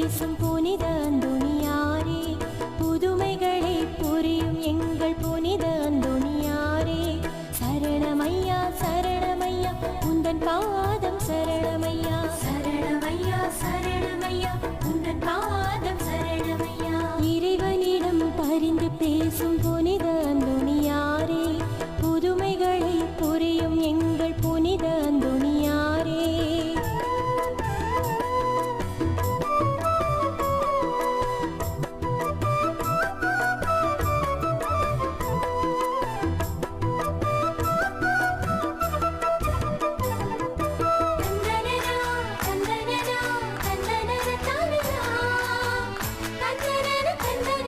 பேசும் புனித துணியாரே புதுமைகளை புரியும் எங்கள் புனித துணியாரே. சரணமையா சரணமையா உந்தன் பாதம் சரண